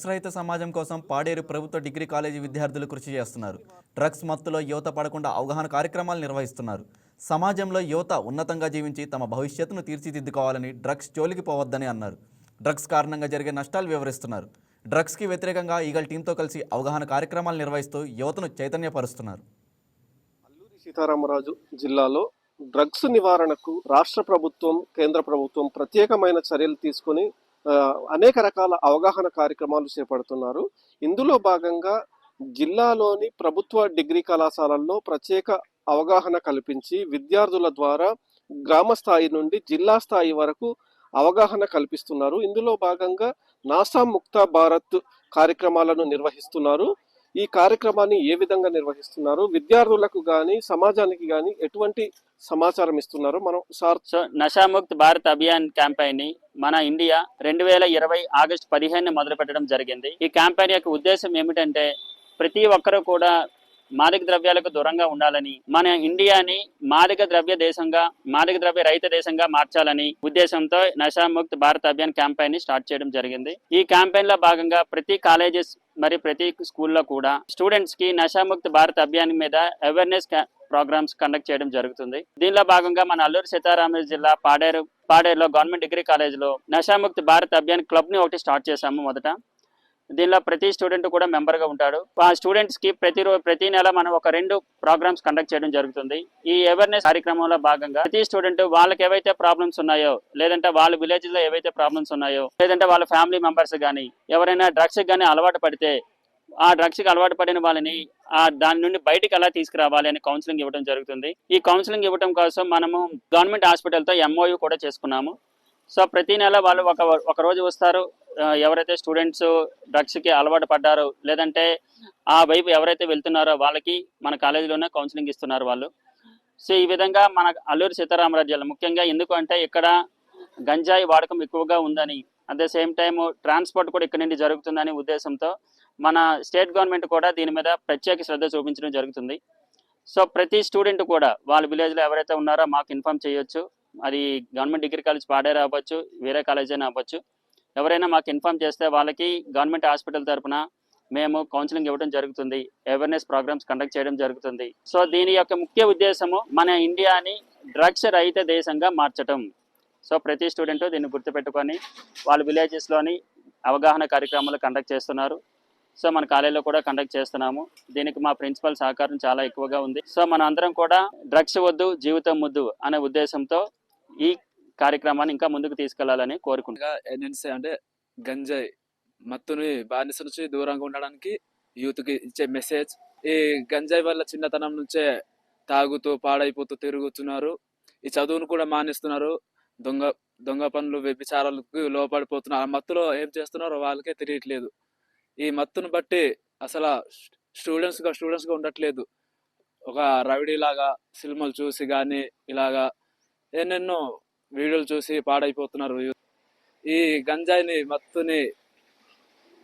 Drugs రహిత సమాజం కోసం పాడేరు ప్రభుత్వ డిగ్రీ కాలేజీ విద్యార్థులు కృషి చేస్తున్నారు. డ్రగ్స్ మత్తులో యువత పడకుండా అవగాహన కార్యక్రమాలు నిర్వహిస్తున్నారు. సమాజంలో యువత ఉన్నతంగా జీవించి తమ భవిష్యత్తును తీర్చిదిద్దుకోవాలని డ్రగ్స్ జోలికి పోవద్దని అన్నారు. డ్రగ్స్ కారణంగా జరిగే నష్టాలు వివరిస్తున్నారు. డ్రగ్స్కి వ్యతిరేకంగా ఈగల్ టీంతో కలిసి అవగాహన కార్యక్రమాలు నిర్వహిస్తూ యువతను చైతన్యపరుస్తున్నారు. అల్లూరి సీతారామరాజు జిల్లాలో డ్రగ్స్ నివారణకు రాష్ట్ర ప్రభుత్వం కేంద్ర ప్రభుత్వం ప్రత్యేకమైన చర్యలు తీసుకొని అనేక రకాల అవగాహన కార్యక్రమాలు చేపడుతున్నారు. ఇందులో భాగంగా జిల్లాలోని ప్రభుత్వ డిగ్రీ కళాశాలల్లో ప్రత్యేక అవగాహన కల్పించి విద్యార్థుల ద్వారా గ్రామ స్థాయి నుండి జిల్లా స్థాయి వరకు అవగాహన కల్పిస్తున్నారు. ఇందులో భాగంగా నాసా ముక్త భారత్ కార్యక్రమాలను నిర్వహిస్తున్నారు. ఈ కార్యక్రమాన్ని ఏ విధంగా నిర్వహిస్తున్నారు? విద్యార్థులకు గాని సమాజానికి గాని ఎటువంటి సమాచారం ఇస్తున్నారు మనం సార్ సో నషాముక్త్ భారత్ అభియాన్ క్యాంపెయిన్ని మన ఇండియా రెండు వేల ఇరవై ఆగస్టు పదిహేను మొదలు పెట్టడం జరిగింది. ఈ క్యాంపెయిన్ యొక్క ఉద్దేశం ఏమిటంటే ప్రతి ఒక్కరూ కూడా మాదక ద్రవ్యాలకు దూరంగా ఉండాలని మన ఇండియాని మాదక ద్రవ్య దేశంగా మాదక ద్రవ్య రహిత దేశంగా మార్చాలని ఉద్దేశంతో నషాముక్త్ భారత్ అభియాన్ క్యాంపెయిన్ని స్టార్ట్ చేయడం జరిగింది. ఈ క్యాంపెయిన్లో భాగంగా ప్రతి కాలేజెస్ మరి ప్రతి స్కూల్లో కూడా స్టూడెంట్స్కి నషాముక్త్ భారత్ అభియాన్ మీద అవేర్నెస్ ప్రోగ్రామ్స్ కండక్ట్ చేయడం జరుగుతుంది. దీనిలో భాగంగా మన అల్లూరు సీతారామరాజు జిల్లా పాడేరు పాడేరులో గవర్నమెంట్ డిగ్రీ కాలేజ్లో నషాముక్త్ భారత్ అభియాన్ క్లబ్ని ఒకటి స్టార్ట్ చేశాము మొదట. దీనిలో ప్రతి స్టూడెంట్ కూడా మెంబర్గా ఉంటాడు. ఆ స్టూడెంట్స్కి ప్రతి రోజు ప్రతి నెల మనం ఒక రెండు ప్రోగ్రామ్స్ కండక్ట్ చేయడం జరుగుతుంది. ఈ అవేర్నెస్ కార్యక్రమంలో భాగంగా ప్రతి స్టూడెంట్ వాళ్ళకి ఏవైతే ప్రాబ్లమ్స్ ఉన్నాయో లేదంటే వాళ్ళ విలేజ్లో ఏవైతే ప్రాబ్లమ్స్ ఉన్నాయో లేదంటే వాళ్ళ ఫ్యామిలీ మెంబర్స్ కానీ ఎవరైనా డ్రగ్స్ కానీ అలవాటు పడితే ఆ డ్రగ్స్కి అలవాటు పడిన వాళ్ళని ఆ దాని నుండి బయటికి ఎలా తీసుకురావాలి అని కౌన్సిలింగ్ ఇవ్వడం జరుగుతుంది. ఈ కౌన్సిలింగ్ ఇవ్వడం కోసం మనము గవర్నమెంట్ హాస్పిటల్తో ఎంఓయూ కూడా చేసుకున్నాము. సో ప్రతి నెల వాళ్ళు ఒక ఒక రోజు వస్తారు. ఎవరైతే స్టూడెంట్స్ డ్రగ్స్కి అలవాటు పడ్డారో లేదంటే ఆ వైపు ఎవరైతే వెళ్తున్నారో వాళ్ళకి మన కాలేజీలోనే కౌన్సిలింగ్ ఇస్తున్నారు వాళ్ళు. సో ఈ విధంగా మన అల్లూరి సీతారామరాజు జిల్లా ముఖ్యంగా ఎందుకు అంటే ఇక్కడ గంజాయి వాడకం ఎక్కువగా ఉందని at the same time transport కూడా ఇక్కడ నుండి జరుగుతుందని ఉద్దేశంతో మన స్టేట్ గవర్నమెంట్ కూడా దీని మీద ప్రత్యేక శ్రద్ధ చూపించడం జరుగుతుంది. సో ప్రతి స్టూడెంట్ కూడా వాళ్ళ విలేజ్లో ఎవరైతే ఉన్నారో మాకు ఇన్ఫామ్ చేయొచ్చు. అది గవర్నమెంట్ డిగ్రీ కాలేజ్ పాడేరు అవ్వచ్చు వేరే కాలేజ్ అయినా అవ్వచ్చు. ఎవరైనా మాకు ఇన్ఫామ్ చేస్తే వాళ్ళకి గవర్నమెంట్ హాస్పిటల్ తరఫున మేము కౌన్సిలింగ్ ఇవ్వడం జరుగుతుంది. అవేర్నెస్ ప్రోగ్రామ్స్ కండక్ట్ చేయడం జరుగుతుంది. సో దీని యొక్క ముఖ్య ఉద్దేశము మన ఇండియాని డ్రగ్స్ రహిత దేశంగా మార్చటం. సో ప్రతి స్టూడెంట్ దీన్ని గుర్తుపెట్టుకొని వాళ్ళ విలేజెస్లోని అవగాహన కార్యక్రమాలు కండక్ట్ చేస్తున్నారు. సో మన కాలేజీలో కూడా కండక్ట్ చేస్తున్నాము. దీనికి మా ప్రిన్సిపల్ సహకారం చాలా ఎక్కువగా ఉంది. సో మన అందరం కూడా డ్రగ్స్ వద్దు జీవితం ముద్దు అనే ఉద్దేశంతో ఈ కార్యక్రమాన్ని ఇంకా ముందుకు తీసుకెళ్ళాలని కోరుకుంటున్నా ఎన్ఎన్సీ అంటే గంజాయి మత్తుని బానిస నుంచి దూరంగా ఉండడానికి యూత్కి ఇచ్చే మెసేజ్. ఈ గంజాయి వల్ల చిన్నతనం నుంచే తాగుతూ పాడైపోతూ తిరుగుతున్నారు. ఈ చదువును కూడా మానేస్తున్నారు. దొంగ దొంగ పనులు వ్యభిచారాలకు లోపడిపోతున్నారు ఆ మత్తులో ఏం చేస్తున్నారో వాళ్ళకే తెలియట్లేదు. ఈ మత్తును బట్టి అసలు స్టూడెంట్స్గా స్టూడెంట్స్గా ఉండట్లేదు. ఒక రవిడి లాగా సినిమాలు చూసి కానీ ఇలాగా ఎన్నెన్నో వీడియోలు చూసి పాడైపోతున్నారు. యూత్ ఈ గంజాయిని మత్తుని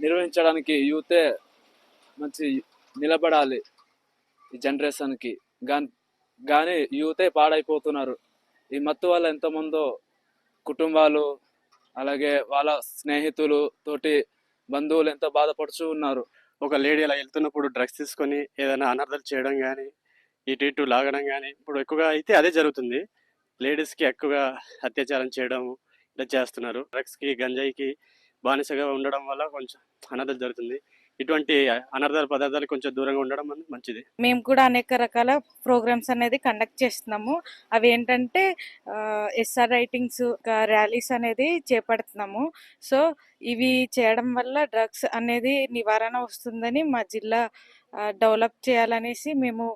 నిర్వహించడానికి యూతే మంచి నిలబడాలి ఈ జనరేషన్కి. గాన్ కానీ యూతే పాడైపోతున్నారు. ఈ మత్తు వల్ల ఎంతమందో కుటుంబాలు అలాగే వాళ్ళ స్నేహితులు తోటి బంధువులు ఎంత బాధపడుతూ ఉన్నారు. ఒక లేడీ అలా వెళ్తున్నప్పుడు డ్రగ్స్ తీసుకొని ఏదైనా అనర్థాలు చేయడం కానీ ఇటు ఇటు లాగడం కానీ ఇప్పుడు ఎక్కువగా అయితే అదే జరుగుతుంది. లేడీస్కి ఎక్కువగా అత్యాచారం చేయడం ఇలా చేస్తున్నారు. డ్రగ్స్కి గంజాయికి బానిసగా ఉండడం వల్ల కొంచెం అనర్థాలు జరుగుతుంది ఇటువంటి అనర్థాల పదార్థాలు కొంచెం దూరంగా ఉండడం అనేది మంచిది. మేము కూడా అనేక రకాల ప్రోగ్రామ్స్ అనేది కండక్ట్ చేస్తున్నాము. అవి ఏంటంటే ఎస్ఆర్ రైటింగ్స్ ర్యాలీస్ అనేది చేపడుతున్నాము. సో ఇవి చేయడం వల్ల డ్రగ్స్ అనేది నివారణ వస్తుందని మా జిల్లా డెవలప్ చేయాలనేసి మేము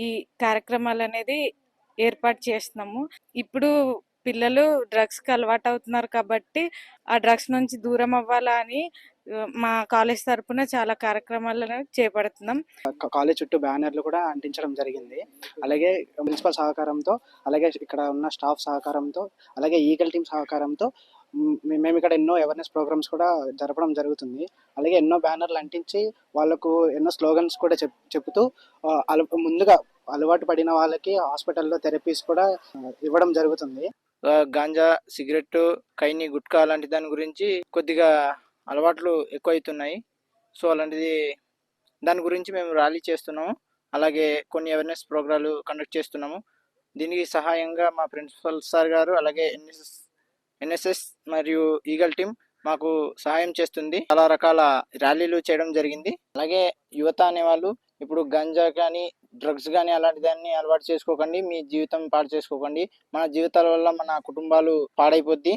ఈ కార్యక్రమాలు అనేది ఏర్పాటు చేస్తున్నాము. ఇప్పుడు పిల్లలు డ్రగ్స్కి అలవాటు అవుతున్నారు కాబట్టి ఆ డ్రగ్స్ నుంచి దూరం అవ్వాలా అని మా కాలేజ్ తరపున చాలా కార్యక్రమాలను చేపడుతున్నాం. కాలేజ్ చుట్టూ బ్యానర్లు కూడా అంటించడం జరిగింది. అలాగే ప్రిన్సిపల్ సహకారంతో అలాగే ఇక్కడ ఉన్న స్టాఫ్ సహకారంతో అలాగే ఈగల్ టీం సహకారంతో మే- మేము ఇక్కడ ఎన్నో అవేర్నెస్ ప్రోగ్రామ్స్ కూడా జరపడం జరుగుతుంది. అలాగే ఎన్నో బ్యానర్లు అంటించి వాళ్ళకు ఎన్నో స్లోగన్స్ కూడా చెప్ చెప్తూ ముందుగా అలవాటు పడిన వాళ్ళకి హాస్పిటల్లో థెరపీస్ కూడా ఇవ్వడం జరుగుతుంది. గాంజా సిగరెట్ కైని గుట్కా లాంటి దాని గురించి కొద్దిగా అలవాట్లు ఎక్కువైతున్నాయి. సో అలాంటిది దాని గురించి మేము ర్యాలీ చేస్తున్నాము. అలాగే కొన్ని అవేర్నెస్ ప్రోగ్రాలు కండక్ట్ చేస్తున్నాము. దీనికి సహాయంగా మా ప్రిన్సిపల్ సార్ గారు అలాగే ఎన్ఎస్ఎస్ ఎన్ఎస్ఎస్ మరియు ఈగల్ టీం మాకు సహాయం చేస్తుంది. చాలా రకాల ర్యాలీలు చేయడం జరిగింది. అలాగే యువత అనేవాళ్ళు ఇప్పుడు గంజా కానీ డ్రగ్స్ కానీ అలాంటి దాన్ని అలవాటు చేసుకోకండి మీ జీవితం పాడు చేసుకోకండి. మన జీవితాల వల్ల మన కుటుంబాలు పాడైపోద్ది.